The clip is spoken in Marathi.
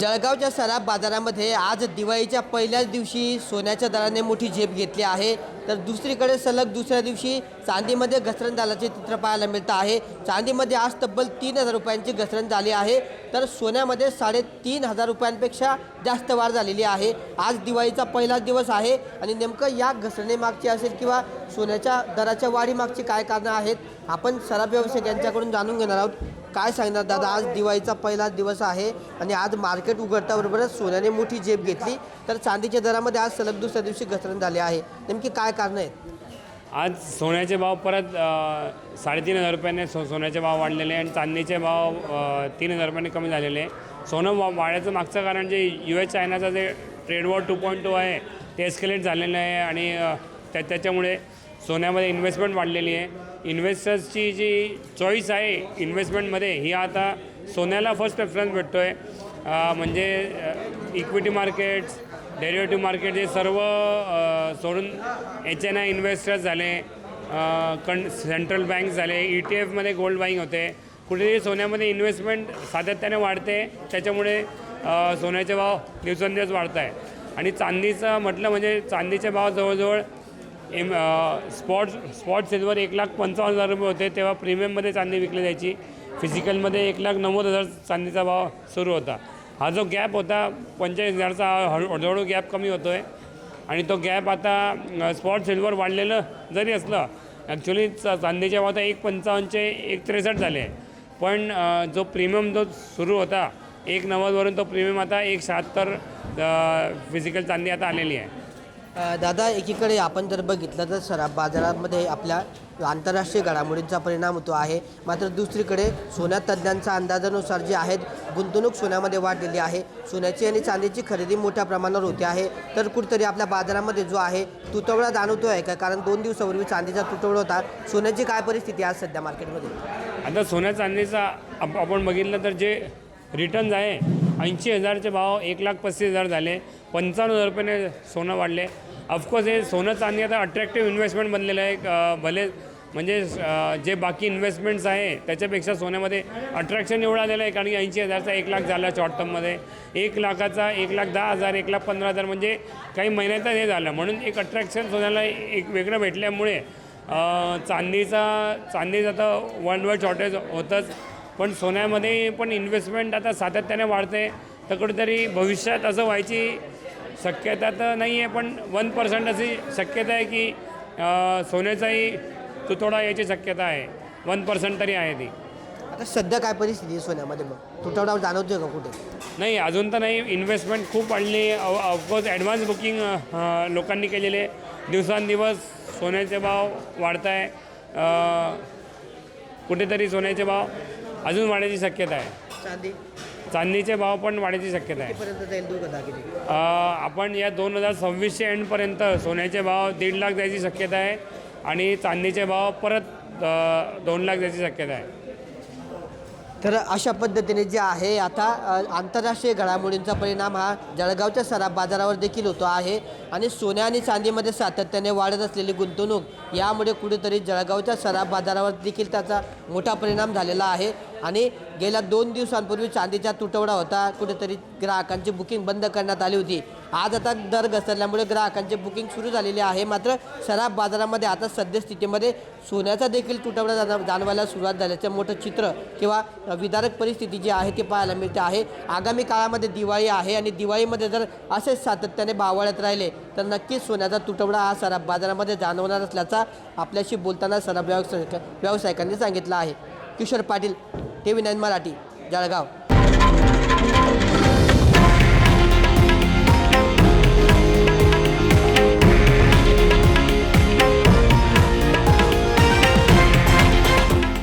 जळगावच्या सराफ बाजारामध्ये आज दिवाळीच्या पहिल्याच दिवशी सोन्याच्या दराने मोठी झेप घेतली आहे. तर दुसरीकडे सलग दुसऱ्या दिवशी चांदीमध्ये घसरण झाल्याचे चित्र पाहायला मिळतं आहे. चांदीमध्ये आज तब्बल तीन हजार रुपयांची घसरण झाली आहे. तर सोन्यामध्ये साडेतीन हजार रुपयांपेक्षा जास्त वाढ झालेली आहे. आज दिवाळीचा पहिलाच दिवस आहे आणि नेमकं या घसरणेमागची असेल किंवा सोन्याच्या दराच्या वाढीमागची काय कारणं आहेत आपण सराफ व्यावसायिक यांच्याकडून जाणून घेणार आहोत. काय सांगणार दादा? आज दिवाळीचा पहिलाच दिवस आहे आणि आज मार्केट उघडताबरोबरच सोन्याने मोठी झेप घेतली. तर चांदीच्या दरामध्ये आज सलग दुसऱ्या दिवशी घसरण झाले आहे. नेमकी काय कारण आहेत? आज सोन्याचे भाव परत अ, साडेतीन हजार रुपयाने सो सोन्याचे भाव वाढलेले आहे आणि चांदीचे भाव अ, तीन हजार रुपयाने कमी झालेले. आहे सोनं वा वाढायचं मागचं कारण जे यू एस चायनाचा जे trade war two point two आहे ते एस्केलेट झालेलं आहे आणि अ, त्या त्याच्यामुळे सोन्यामध्ये इन्व्हेस्टमेंट वाढलेली आहे. इन्व्हेस्टर्सची जी चॉईस आहे इन्व्हेस्टमेंटमध्ये ही आता सोन्याला फर्स्ट प्रेफरन्स भेटतो आहे म्हणजे इक्विटी मार्केट्स डेरिव्हेटिव्ह मार्केट हे सर्व सोडून एच एन आय इन्व्हेस्टर्स झाले कण सेंट्रल बँक झाले ई टी एफमध्ये गोल्ड बाईंग होते. कुठेतरी सोन्यामध्ये इन्व्हेस्टमेंट सातत्याने वाढते. त्याच्यामुळे सोन्याचे भाव दिवसेंदिवस वाढत आहे आणि चांदीचं म्हटलं म्हणजे चांदीचे भाव जवळजवळ एम स्पॉट स्पॉट सिल्वर एक लाख पंचावन्न हजार रुपये होते तेव्हा प्रीमियममध्ये चांदी विकली जायची. फिजिकलमध्ये एक लाख नव्वद हजार चांदीचा भाव सुरू होता. हा जो गॅप होता पंचेचाळीस हजारचा हळू हळूहळू गॅप कमी होतो आहे आणि तो गॅप आता स्पॉट सिल्वर वाढलेलं जरी असलं ॲक्च्युली चांदीच्या भाव आता एक पंचावन्नचे एक त्रेसष्ट झाले. पण जो प्रीमियम जो सुरू होता एक नव्वदवरून तो प्रीमियम आता एक शहात्तर फिजिकल चांदी आता आलेली आहे. दादा एकीकडे आपण जर बघितलं तर सराफ बाजारामध्ये आपल्या आंतरराष्ट्रीय घडामोडींचा परिणाम होतो आहे. मात्र दुसरीकडे सोन्या तज्ज्ञांच्या अंदाजानुसार जे आहेत गुंतवणूक सोन्यामध्ये वाढलेली आहे. सोन्याची आणि चांदीची खरेदी मोठ्या प्रमाणावर होते आहे. तर कुठेतरी आपल्या बाजारामध्ये जो आहे तुटवडा जाणवतो आहे का? कारण दोन दिवसापूर्वी चांदीचा तुटवडा होता. सोन्याची काय परिस्थिती आहे सध्या मार्केटमध्ये आता सोन्या चांदीचा आप आपण बघितलं तर जे रिटर्न्स आहे. ऐंशी हजारचे भाव एक लाख पस्तीस हजार झाले. पंचावन्न हजार रुपयाने सोनं वाढले. ऑफकोर्स हे सोनं चांदी आता अट्रॅक्टिव्ह इन्व्हेस्टमेंट बनलेलं आहे. भले म्हणजे जे बाकी इन्व्हेस्टमेंट्स आहे त्याच्यापेक्षा सोन्यामध्ये अट्रॅक्शन एवढं आलेलं आहे. कारण की ऐंशी हजारचा एक लाख झाला शॉर्ट टर्ममध्ये एक लाखाचा एक लाख दहा हजार एक लाख पंधरा हजार म्हणजे काही महिन्यातच हे झालं. म्हणून एक अट्रॅक्शन सोन्याला एक वेगळं भेटल्यामुळे चांदीचा चांदीचा चांदीचं आता वर्ल्ड वाईड शॉर्टेज होतंच. पण सोन्यामध्ये पण इन्व्हेस्टमेंट आता सातत्याने वाढते तर कुठेतरी भविष्यात असं व्हायची शक्यता तर नाही आहे पण वन पर्सेंट अशी शक्यता आहे की सोन्याचाही तुतोडा याची शक्यता आहे. वन पर्सेंट तरी आहे ती. आता सध्या काय परिस्थिती आहे सोन्यामध्ये मग? तुटवडा जाणवतोय का कुठे? नाही अजून तर नाही. इन्व्हेस्टमेंट खूप वाढली ऑफकोर्स ॲडव्हान्स बुकिंग लोकांनी केलेले. दिवसांदिवस सोन्याचे भाव वाढत आहे कुठेतरी सोन्याचे भाव अजून वाढायची शक्यता आहे. चांदी. चांदीचे भाव पण वाढायची शक्यता आहे. जाईल अ, आपण या दोन हजार सव्वीसच्या एंडपर्यंत सोन्याचे भाव दीड लाख जायची शक्यता आहे आणि चांदीचे भाव परत अ, दोन लाख जायची शक्यता आहे. तर अशा पद्धतीने जे आहे आता आंतरराष्ट्रीय घडामोडींचा परिणाम हा जळगावच्या सराफ बाजारावर देखील होतो आहे आणि सोन्या आणि चांदीमध्ये सातत्याने वाढत असलेली गुंतवणूक यामुळे कुठेतरी जळगावच्या सराफ बाजारावर देखील त्याचा मोठा परिणाम झालेला आहे. आणि गेल्या दोन दिवसांपूर्वी चांदीचा तुटवडा होता कुठेतरी ग्राहकांची बुकिंग बंद करण्यात आली होती. आज आता दर घसरल्यामुळे ग्राहकांची बुकिंग सुरू झालेली आहे. मात्र सराफ बाजारामध्ये आता सद्यस्थितीमध्ये सोन्याचा देखील तुटवडा जाणा जाणवायला सुरुवात झाल्याचं मोठं चित्र किंवा विदारक परिस्थिती जी आहे ती पाहायला मिळते आहे. आगामी काळामध्ये दिवाळी आहे आणि दिवाळीमध्ये जर असेच सातत्याने भावाळत राहिले तर नक्कीच सोन्याचा तुटवडा हा सराफ बाजारामध्ये जाणवणार असल्याचा आपल्याशी बोलताना सराफ व्यावसायिक व्यावसायिकांनी सांगितलं आहे. Kishor Patil TV nine Marathi Jalgaon.